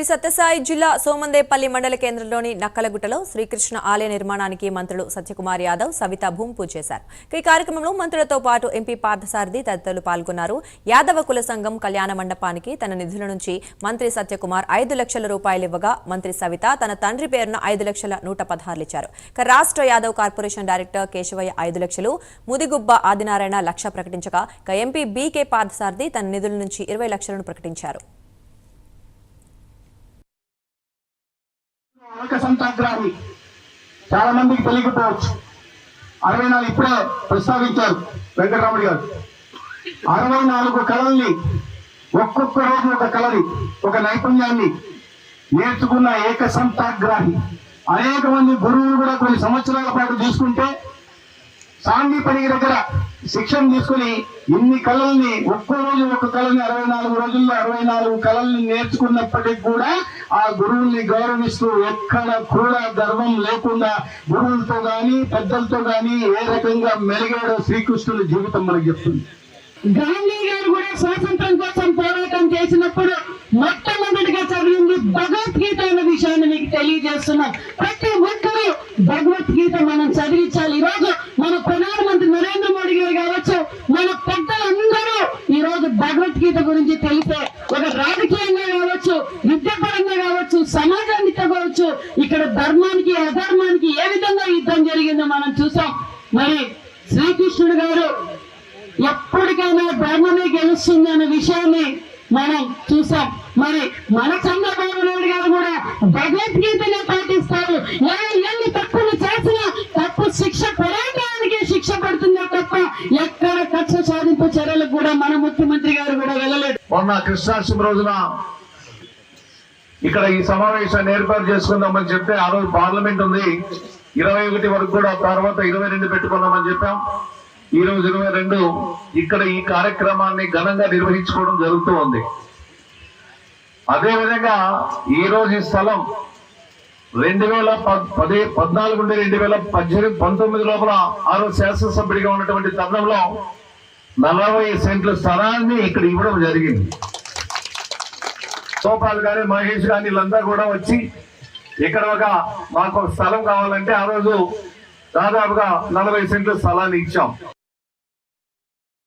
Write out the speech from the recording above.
శ్రీ సత్యసాయి జిల్లా సోమందేపల్లి మండల కేంద్రంలోని నక్కలగుట్టలో శ్రీకృష్ణ ఆలయ నిర్మాణానికి మంత్రులు సత్యకుమార్ యాదవ్ సవిత భూమి పూజ చేశారు. ఈ కార్యక్రమంలో మంత్రులతో పాటు ఎంపీ పార్థసారథి తదితరులు పాల్గొన్నారు. యాదవ కుల సంఘం కళ్యాణ మండపానికి తన నిధుల నుంచి మంత్రి సత్యకుమార్ ఐదు లక్షల రూపాయలు ఇవ్వగా మంత్రి సవిత తన తండ్రి పేరున ఐదు లక్షల నూట పదహారులు ఇచ్చారు. రాష్ట్ర యాదవ్ కార్పొరేషన్ డైరెక్టర్ కేశవయ్య ఐదు లక్షలు ముదిగుబ్బ ఆదినారాయణ లక్ష ప్రకటించగా ఎంపీ బీకే పార్థసారథి తన నిధుల నుంచి ఇరవై లక్షలను ప్రకటించారు. ఏక చాలా మందికి తెలియకపోవచ్చు అరవై నాలుగు ఇప్పుడే ప్రస్తావించారు వెంకటరాముడు గారు. అరవై నాలుగు కళల్ని ఒక్కొక్క రోజు ఒక కళని ఒక నైపుణ్యాన్ని నేర్చుకున్న ఏక సంతాగ్రాహి అనేక మంది గురువులు కూడా కొన్ని సంవత్సరాల పాటు తీసుకుంటే సాంఘిపని దగ్గర శిక్షణ తీసుకుని ఇన్ని కళల్ని ఒక్కో రోజు ఒక కళని అరవై నాలుగు రోజుల్లో అరవై నాలుగు కళల్ని నేర్చుకున్నప్పటికీ కూడా ఆ గురువుల్ని గౌరవిస్తూ ఎక్కడ కూడా గర్వం లేకుండా గురువులతో గాని పెద్దలతో గాని ఏ రకంగా మెలిగాడో శ్రీకృష్ణుని జీవితం మనకు చెప్తుంది. గాంధీ గారు కూడా స్వాతంత్రం కోసం పోరాటం చేసినప్పుడు మొట్టమొదటిగా చదివింది తెలియజేస్తున్నాం. ప్రతి ఒక్కరూ భగవద్గీత మనం చదివించాలి. ఈ రోజు మన ప్రధానమంత్రి నరేంద్ర మోడీ గారు కావచ్చు మన పెద్దలందరూ ఈ రోజు భగవద్గీత గురించి తెలిసే ఒక రాజకీయంగా కావచ్చు విద్యాపరంగా కావచ్చు సమాజానికి కావచ్చు ఇక్కడ ధర్మానికి అధర్మానికి ఏ విధంగా యుద్ధం జరిగిందో మనం చూసాం. మరి శ్రీకృష్ణుడు గారు ఎప్పటికైనా ధర్మమే గెలుస్తుంది అనే విషయాన్ని మనం చూసాం. మరి మన చంద్రబాబు భగవద్గీతనే పాటిస్తారు. ఎన్ని తప్పులు చేసినా తప్పు శిక్ష పడటానికి శిక్ష పడుతుందే తప్ప ఎక్కడ కక్ష సాధింపు చర్యలకు కూడా మన ముఖ్యమంత్రి గారు కూడా వెళ్ళలేదు. మొన్న కృష్ణాష్టమి రోజున ఇక్కడ ఈ సమావేశాన్ని ఏర్పాటు చేసుకుందామని చెప్తే ఆ రోజు పార్లమెంట్ ఉంది. ఇరవై ఒకటి వరకు కూడా తర్వాత ఇరవై రెండు పెట్టుకుందామని చెప్పాం. ఈ రోజు ఇరవై రెండు. ఇక్కడ ఈ కార్యక్రమాన్ని ఘనంగా నిర్వహించుకోవడం జరుగుతూ ఉంది. అదేవిధంగా ఈరోజు ఈ స్థలం రెండు వేల పద్- పద్నాలుగు నుండి రెండు వేల పద్దెనిమిది పంతొమ్మిది లోపల ఆ రోజు శాసనసభ్యుడిగా ఉన్నటువంటి తరుణంలో నలభై సెంట్ల స్థలాన్ని ఇక్కడ ఇవ్వడం జరిగింది. గోపాల్ గారి మహేష్ గారి వీళ్ళందరూ కూడా వచ్చి ఇక్కడ ఒక మాకు ఒక స్థలం కావాలంటే ఆ రోజు దాదాపుగా నలభై సెంట్ల స్థలాన్ని ఇచ్చాం.